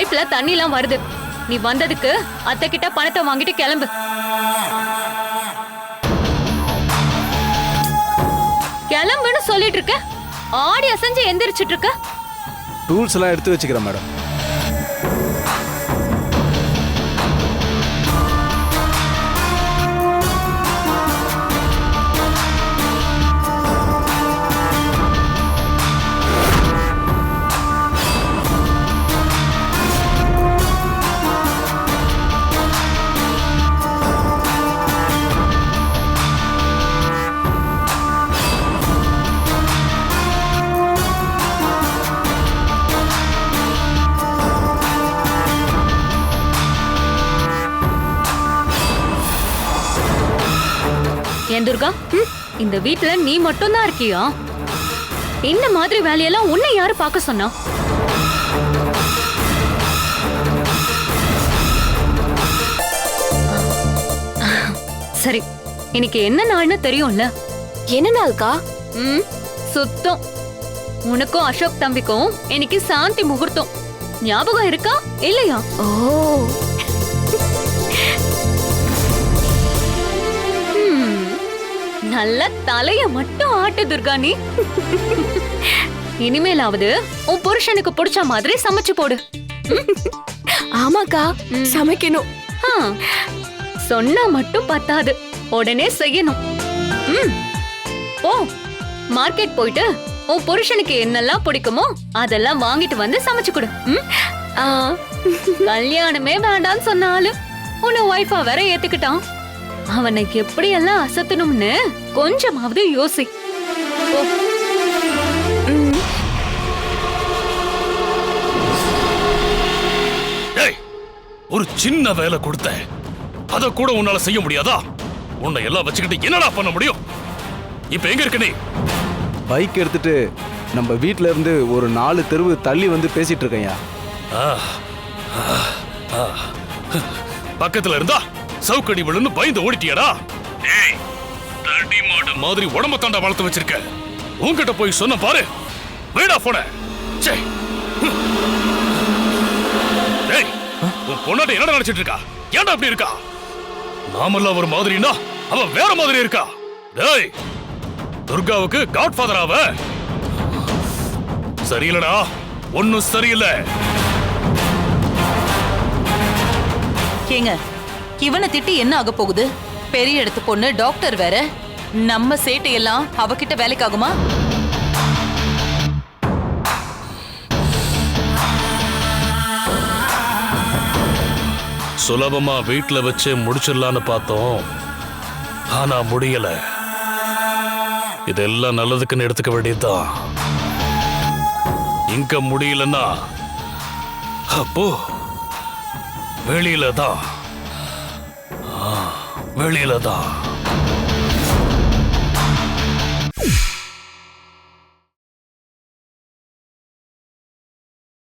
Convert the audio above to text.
பைப்ல தண்ணி எல்லாம் வருது. நீ வந்ததுக்கு அத்தை கிட்ட பணத்தை வாங்கிட்டு கிளம்பு. கிளம்புன்னு சொல்லிட்டு இருக்க? ஆடி அசைஞ்சு எந்திரிச்சிட்டு இருக்க? டூல்ஸ் எல்லாம் எடுத்து வச்சுக்கிறேன் மேடம். ஏன் துர்கா? இந்த வீட்ல நீ மட்டும் தான் இருக்கியா? இந்த மாதிரி வேலையெல்லாம் உன்னை யாரு பார்க்க சொன்னா? சரி இன்னைக்கு என்ன நாள்னு தெரியும்ல? என்ன நாள்க்கா? ம் சுத்தம். உனக்கும் அசோக் தம்பிக்கும் இன்னைக்கு சாந்தி முகூர்த்தம். ஞாபகம் இருக்கா? இல்லையா? ஓ. நல்ல தலைய மட்டும் ஆட்டு துர்கா நீ. இனிமேலாவது உன் புருஷனுக்கு பிடிச்ச மாதிரி சமைச்சு போடு. ஆமாக்கா சமைக்கணும். சொன்னா மட்டும் பத்தாது. உடனே செய்யணும். போ. மார்க்கெட் போயிட்டு உன் புருஷனுக்கு என்னெல்லாம் பிடிக்குமோ அதெல்லாம் வாங்கிட்டு வந்து சமைச்சு கொடு. கல்யாணமே வேண்டாம்னு சொன்னாலும் உன்னை ஒய்ஃபா வேற ஏத்துக்கிட்டான். அவனை எப்படியெல்லாம் அசத்தணும்னு கொஞ்சமாவது யோசி. ஒரு சின்ன வேலை கொடுத்தேன் அத கூட உன்னால செய்ய முடியாதா? உன்னை எல்லாம் வச்சுக்கிட்டு என்னடா பண்ண முடியும்? இப்ப எங்க இருக்க நீ? பைக் எடுத்துட்டு நம்ம வீட்ல இருந்து ஒரு நாலு தெருவு தள்ளி வந்து பேசிட்டு ஆ. பக்கத்துல இருந்தா சவுக்கடி விழுந்து பயந்து ஓடிட்டியடா? ஏய் தடி மாடு. மாதிரி உடம்ப தாண்டா வளர்த்து வச்சிருக்க. உன்கிட்ட போய் சொன்ன பாரு. வேடா போன. சே ஏய் உன் பொண்ணாட்ட என்ன நினைச்சிட்டு இருக்கா? ஏன்டா அப்படி இருக்கா? நாமெல்லாம் ஒரு மாதிரினா அவ வேற மாதிரி இருக்கா? டேய் துர்காவுக்கு காட்ஃபாதர் அவ சரியில்லடா. ஒன்னும் சரியில்லை. ஏங்க இவனை திட்டி என்ன ஆக போகுது? பெரிய இடத்து பொண்ணு டாக்டர் வேற. நம்ம சேட்டையெல்லாம் அவகிட்ட வேலைக்காகுமா? சுலபமா வீட்டில் வச்சு முடிச்சிடலான்னு பார்த்தோம். ஆனா முடியல. இதெல்லாம் நல்லதுக்குன்னு எடுத்துக்க வேண்டியதுதான். இங்க முடியலன்னா அப்போ வெளியில தான். வெளியில தான்